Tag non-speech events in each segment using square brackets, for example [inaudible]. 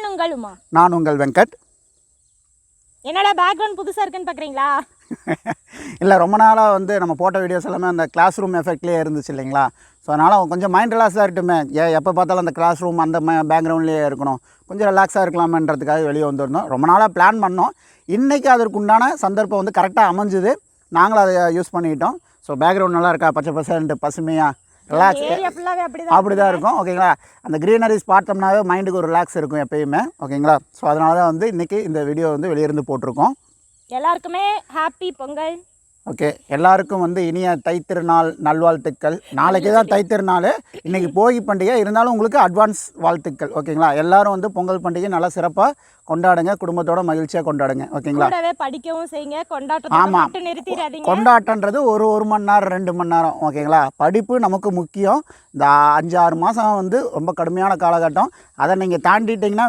நான் உங்கள் உமா நான் உங்கள் வெங்கட். என்னடா பேக்ரவுண்ட் புதுசா இருக்குன்னு பாக்குறீங்களா? [laughs] இல்லை ரொம்ப நாளாக வந்து நம்ம போட்ட வீடியோஸ் எல்லாமே அந்த கிளாஸ் ரூம் எஃபெக்ட்லேயே இருந்துச்சு இல்லைங்களா? ஸோ அதனால் கொஞ்சம் மைண்ட் ரிலாக்ஸாக இருக்கட்டுமே. ஏ எப்போ பார்த்தாலும் அந்த கிளாஸ் ரூம் அந்த பேக்ரவுண்ட்லேயே இருக்கணும். கொஞ்சம் ரிலாக்ஸாக இருக்கலாமன்றதுக்காக வெளியே வந்திருந்தோம் ரொம்ப நாளாக பிளான் பண்ணோம். இன்றைக்கி அதற்குண்டான சந்தர்ப்பம் வந்து கரெக்டாக அமைஞ்சுது. நாங்களும் அதை யூஸ் பண்ணிக்கிட்டோம் ஸோ பேக்ரவுண்ட் நல்லா இருக்கா? பச்சை பசன்ட்டு பசுமையாக ரிலாக்ஸ் அப்படிதான் அப்படி தான் இருக்கும். ஓகேங்களா அந்த க்ரீனரிஸ் பார்த்தோம்னாவே மைண்டுக்கு ஒரு ரிலாக்ஸ் இருக்கும் எப்பயுமே. ஓகேங்களா ஸோ அதனால தான் வந்து இன்றைக்கி இந்த வீடியோ வந்து வெளியிருந்து போட்டிருக்கோம். எல்லாருக்குமே ஹாப்பி பொங்கல். ஓகே. எல்லாருக்கும் வந்து இனிய தைத்திருநாள் நல்வாழ்த்துக்கள். நாளைக்கு தான் தைத்திருநாள். இன்னைக்கு போகி பண்டிகை. இருந்தாலும் உங்களுக்கு அட்வான்ஸ் வாழ்த்துக்கள். ஓகேங்களா? எல்லாரும் வந்து பொங்கல் பண்டிகை நல்லா சிறப்பாக கொண்டாடுங்க. குடும்பத்தோட மகிழ்ச்சியாக கொண்டாடுங்க. ஓகேங்களா? படிக்கவும் செய்யுங்க. கொண்டாட்டத்தை ஆமா. மட்டும் நிறுத்திடாதீங்க. கொண்டாட்டன்றது ஒரு ஒரு மணி நேரம் ரெண்டு மணி நேரம். ஓகேங்களா? படிப்பு நமக்கு முக்கியம். இந்த அஞ்சு ஆறு மாதம் வந்து ரொம்ப கடுமையான காலகட்டம். அதை நீங்கள் தாண்டிட்டிங்கன்னா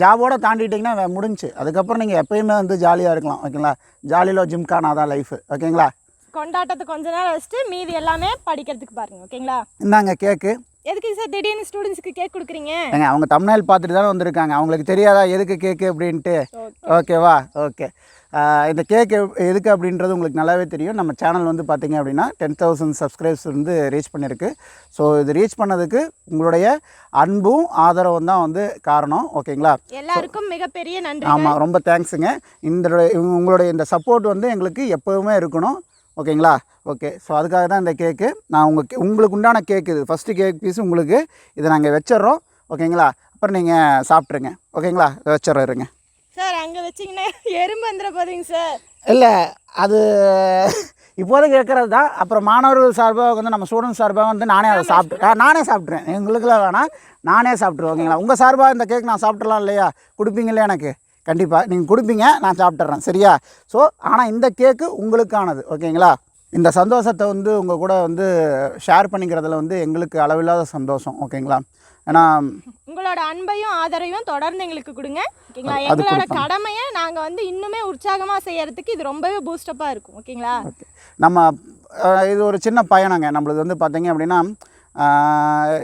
ஜாபோட தாண்டிட்டிங்கன்னா முடிஞ்சுச்சு அதுக்கப்புறம் நீங்கள் எப்பயுமே வந்து ஜாலியாக இருக்கலாம் ஓகேங்களா ஜாலியிலோ ஜிம்கானா தான் லைஃபு ஓகேங்களா கொண்டாட்டத்தை கொஞ்ச நேரம் வச்சுட்டு மீதி எல்லாமே படிக்கிறதுக்கு பாருங்க ஓகேங்களா இந்தாங்க கேக்கு எதுக்கு சார் திடீர்னு ஸ்டூடெண்ட்ஸ்க்கு கேக் கொடுக்குறீங்க? ஏங்க அவங்க தமிழ்நாள் பார்த்துட்டு தானே வந்திருக்காங்க. அவங்களுக்கு தெரியாதா எதுக்கு கேக்கு அப்படின்ட்டு? ஓகேவா ஓகே இந்த கேக் எதுக்கு அப்படின்றது உங்களுக்கு நல்லாவே தெரியும். நம்ம சேனல் வந்து பார்த்தீங்க அப்படின்னா டென் தௌசண்ட் சப்ஸ்கிரைப்ஸ் வந்து ரீச் பண்ணியிருக்கு. ஸோ இது ரீச் பண்ணதுக்கு உங்களுடைய அன்பும் ஆதரவும் தான் வந்து காரணம். ஓகேங்களா? எல்லாருக்கும் மிகப்பெரிய நன்றி ஆமாம் ரொம்ப தேங்க்ஸுங்க இந்த உங்களுடைய இந்த சப்போர்ட் வந்து எங்களுக்கு எப்போவுமே இருக்கணும். ஓகேங்களா? ஓகே ஸோ அதுக்காக தான் இந்த கேக்கு நான் உங்கள் உங்களுக்கு உண்டான கேக் இது. ஃபஸ்ட்டு கேக் பீஸ் உங்களுக்கு இதை நாங்கள் வச்சிடுறோம். ஓகேங்களா? அப்புறம் நீங்கள் சாப்பிட்ருங்க ஓகேங்களா? வச்சிடுறோம் இருங்க. அங்க வச்சீங்கன்னா எறும்பு வந்துட போதுங்க சார். இல்லை அது இப்போதைக்கு இருக்கிறது தான். அப்புறம் மாணவர்கள் சார்பாக வந்து நம்ம ஸ்டூடெண்ட் சார்பாக வந்து நானே அதை சாப்பிட்டு நானே சாப்பிட்றேன் எங்களுக்குலாம் வேணாம் நானே சாப்பிட்ருவேன் ஓகேங்களா உங்கள் சார்பாக இந்த கேக் நான் சாப்பிட்றலாம் இல்லையா? கொடுப்பீங்களே எனக்கு? கண்டிப்பாக நீங்கள் கொடுப்பீங்க நான் சாப்பிட்றேன் சரியா? ஸோ ஆனால் இந்த கேக்கு உங்களுக்கானது ஓகேங்களா இந்த சந்தோஷத்தை வந்து உங்கள் கூட வந்து ஷேர் பண்ணிக்கிறதுல வந்து எங்களுக்கு அளவில்லாத சந்தோஷம் ஓகேங்களா ஏன்னா உங்களோட அன்பையும் ஆதரவையும் தொடர்ந்து எங்களுக்கு கொடுங்க. ஓகேங்களா? எங்களோட. கடமையை நாங்க வந்து இன்னுமே உற்சாகமா செய்யறதுக்கு இது ரொம்பவே பூஸ்டப்பா இருக்கும். ஓகேங்களா? நம்ம இது ஒரு சின்ன பயணங்க. நம்மளுக்கு வந்து பார்த்தீங்க அப்படின்னா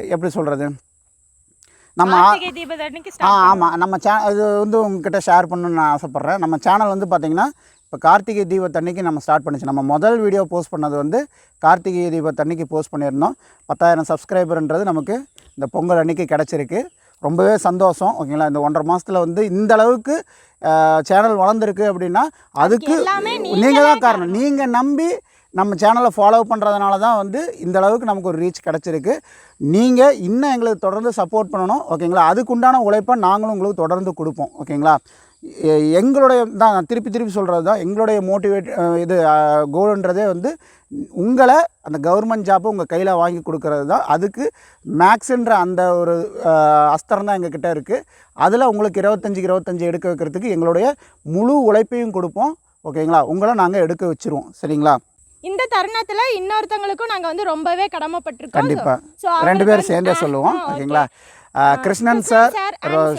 எப்படி சொல்கிறது நம்ம ஆ- அன்னைக்கு ஆமாம் நம்ம சே இது வந்து உங்ககிட்ட ஷேர் பண்ணணும்னு நான் ஆசைப்பட்றேன். நம்ம சேனல் வந்து பார்த்திங்கன்னா இப்போ கார்த்திகை தீபத்தன்னைக்கு நம்ம ஸ்டார்ட் பண்ணிச்சு. நம்ம முதல் வீடியோ போஸ்ட் பண்ணது வந்து கார்த்திகை தீபத்தன்னைக்கு போஸ்ட் பண்ணியிருந்தோம். பத்தாயிரம் சப்ஸ்கிரைபர்ன்றது நமக்கு இந்த பொங்கல் அன்னைக்கு கிடச்சிருக்கு. ரொம்பவே சந்தோஷம் ஓகேங்களா? இந்த ஒன்றரை மாதத்தில் வந்து இந்த அளவுக்கு சேனல் வளர்ந்துருக்கு அப்படின்னா அதுக்கு நீங்கள் தான் காரணம். நீங்கள் நம்பி நம்ம சேனலை ஃபாலோ பண்ணுறதுனால தான் வந்து இந்த அளவுக்கு நமக்கு ஒரு ரீச் கிடச்சிருக்கு. நீங்கள் இன்னும் எங்களுக்கு தொடர்ந்து சப்போர்ட் பண்ணணும் ஓகேங்களா? அதுக்குண்டான உழைப்பை நாங்களும் உங்களுக்கு தொடர்ந்து கொடுப்போம் ஓகேங்களா? எங்களுடைய தான் திருப்பி திருப்பி சொல்கிறது தான் எங்களுடைய மோட்டிவேட் இது கோல்ன்றதே வந்து உங்களை அந்த கவர்மெண்ட் ஜாப்பை உங்கள் கையில் வாங்கி கொடுக்கறது தான் அதுக்கு மேக்ஸுன்ற அந்த ஒரு அஸ்திரம் தான் எங்ககிட்ட இருக்குது அதில் உங்களுக்கு இருபத்தஞ்சுக்கு இருபத்தஞ்சு எடுக்க வைக்கிறதுக்கு எங்களுடைய முழு உழைப்பையும் கொடுப்போம். ஓகேங்களா? உங்களை நாங்கள் எடுக்க வச்சிருவோம். சரிங்களா? இந்த தருணத்துல இன்னொருத்தங்களுக்கும் நாங்க வந்து ரொம்பவே கடமைப்பட்டிருக்கோம். கண்டிப்பா. ரெண்டு பேரும் சேர்ந்தே சொல்லுவோம். ஓகேங்களா? கிருஷ்ணன் சார்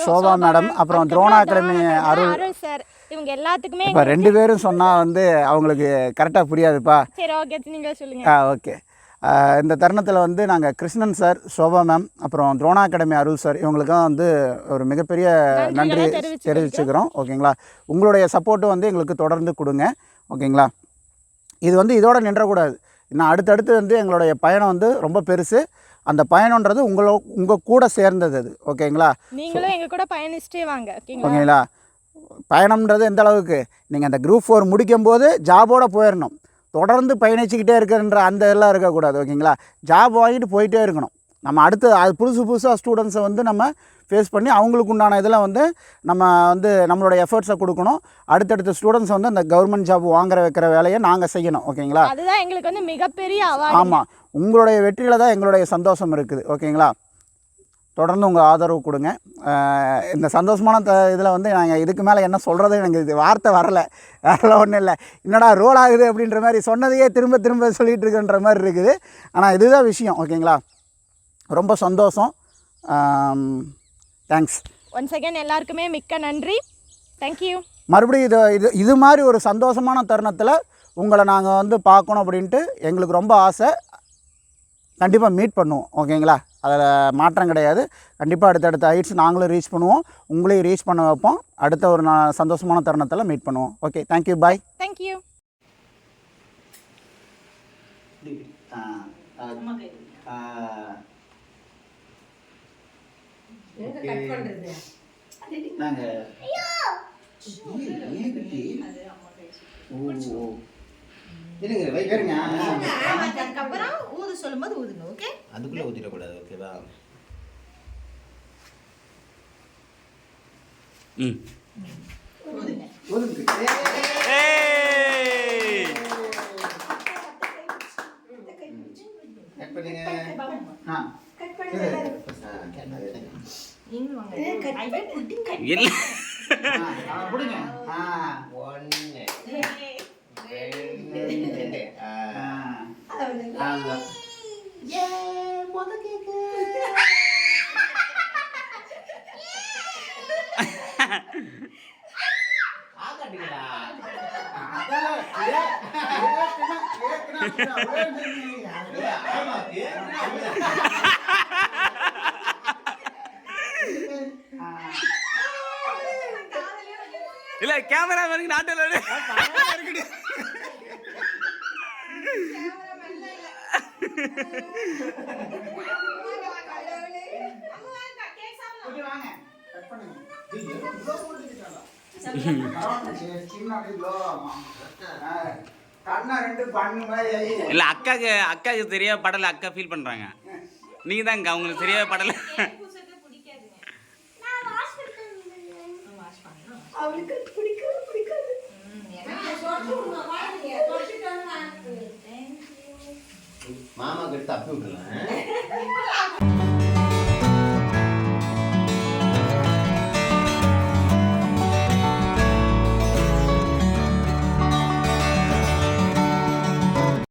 சோபா மேடம் அப்புறம் துரோணா அகாடமி அருள். சார் இவங்க எல்லாத்துக்குமே இப்போ ரெண்டு பேரும் சொன்னால் வந்து அவங்களுக்கு கரெக்டாக புரியாதுப்பா. சரி ஓகே நீங்க சொல்லுங்க. ஆ ஓகே இந்த தருணத்தில் வந்து நாங்கள் கிருஷ்ணன் சார் சோபா மேம் அப்புறம் துரோணா அகாடமி அருள் சார் இவங்களுக்கும் வந்து ஒரு மிகப்பெரிய நன்றி தெரிவிச்சுக்கிறோம். ஓகேங்களா? உங்களுடைய சப்போர்ட்டும் வந்து எங்களுக்கு தொடர்ந்து கொடுங்க ஓகேங்களா? இது வந்து இதோட நின்றக்கூடாது. இன்னும் அடுத்தடுத்து வந்து எங்களுடைய பயணம் வந்து ரொம்ப பெருசு. அந்த பயணன்றது உங்களோ உங்கள் கூட சேர்ந்தது அது. ஓகேங்களா? நீங்களும் எங்க கூட பயணிச்சுட்டே வாங்க. ஓகேங்களா? பயணம்ன்றது எந்த அளவுக்கு? நீங்கள் அந்த குரூப் ஃபோர் முடிக்கும்போது ஜாபோட போயிடணும் தொடர்ந்து பயணிச்சுக்கிட்டே இருக்கிறன்ற அந்த இதெல்லாம் இருக்கக்கூடாது. ஓகேங்களா? ஜாப் வாங்கிட்டு போயிட்டே இருக்கணும். நம்ம அடுத்து அது புதுசு புதுசாக ஸ்டூடெண்ட்ஸை வந்து நம்ம ஃபேஸ் பண்ணி அவங்களுக்கு உண்டான இதில் வந்து நம்ம வந்து நம்மளோட எஃபர்ட்ஸை கொடுக்கணும். அடுத்தடுத்த ஸ்டூடெண்ட்ஸ் வந்து அந்த கவர்மெண்ட் ஜாப் வாங்குற வைக்கிற வேலையை நாங்கள் செய்யணும். ஓகேங்களா? அதுதான் எங்களுக்கு வந்து மிகப்பெரிய ஆமாம் உங்களுடைய வெற்றியில் தான் எங்களுடைய சந்தோஷம் இருக்குது. ஓகேங்களா? தொடர்ந்து உங்கள் ஆதரவு கொடுங்க. இந்த சந்தோஷமான த இதில் வந்து நாங்கள் இதுக்கு மேலே என்ன சொல்கிறது எனக்கு இது வார்த்தை வரலை. வேறு ஒன்றும் இல்லை. என்னடா ரோல் ஆகுது அப்படின்ற மாதிரி சொன்னதையே திரும்ப திரும்ப சொல்லிகிட்டு இருக்குன்ற மாதிரி இருக்குது. ஆனால் இதுதான் விஷயம். ஓகேங்களா? ரொம்ப சந்தோஷம். தேங்க்ஸ் ஒன் செகண்ட் எல்லாருக்குமே மிக்க நன்றி. தேங்க்யூ மறுபடியும் இது இது இது மாதிரி ஒரு சந்தோஷமான தருணத்தில் உங்களை நாங்கள் வந்து பார்க்கணும் அப்படின்ட்டு எங்களுக்கு ரொம்ப ஆசை. கண்டிப்பாக மீட் பண்ணுவோம் ஓகேங்களா? அதில் மாற்றம் கிடையாது. கண்டிப்பாக அடுத்தடுத்த ஹைட்ஸ் நாங்களும் ரீச் பண்ணுவோம். உங்களையும் ரீச் பண்ண வைப்போம். அடுத்த ஒரு நா- சந்தோஷமான தருணத்தில் மீட் பண்ணுவோம். ஓகே தேங்க்யூ பாய் தேங்க்யூ அதுக்கப்புறம் ஊது சொல்லும்போது ஊதுங்க ஓகே? அதுக்குள்ளே ஊற்றிடக்கூடாது ஓகேவா? ம். ஊதுங்க பண்ணுங்க நீங்களும் வாங்க ஐயா, புட்டிங் கட் இல்லை. பிடிங்க ஒன்று ரெண்டு ஆ ஏ முத கேக்கு ஆகாட்டுங்களா இல்ல கேமரா மேனுக்கு நாட்டில் கண்ணா ரெண்டு பண்ணு மாதிரி இல்ல அக்காக்கு அக்காக்கு சரியா படல அக்கா ஃபீல் பண்றாங்க. நீங்க தாங்க அவங்களுக்கு சரியா படல 夫婦だね。[laughs]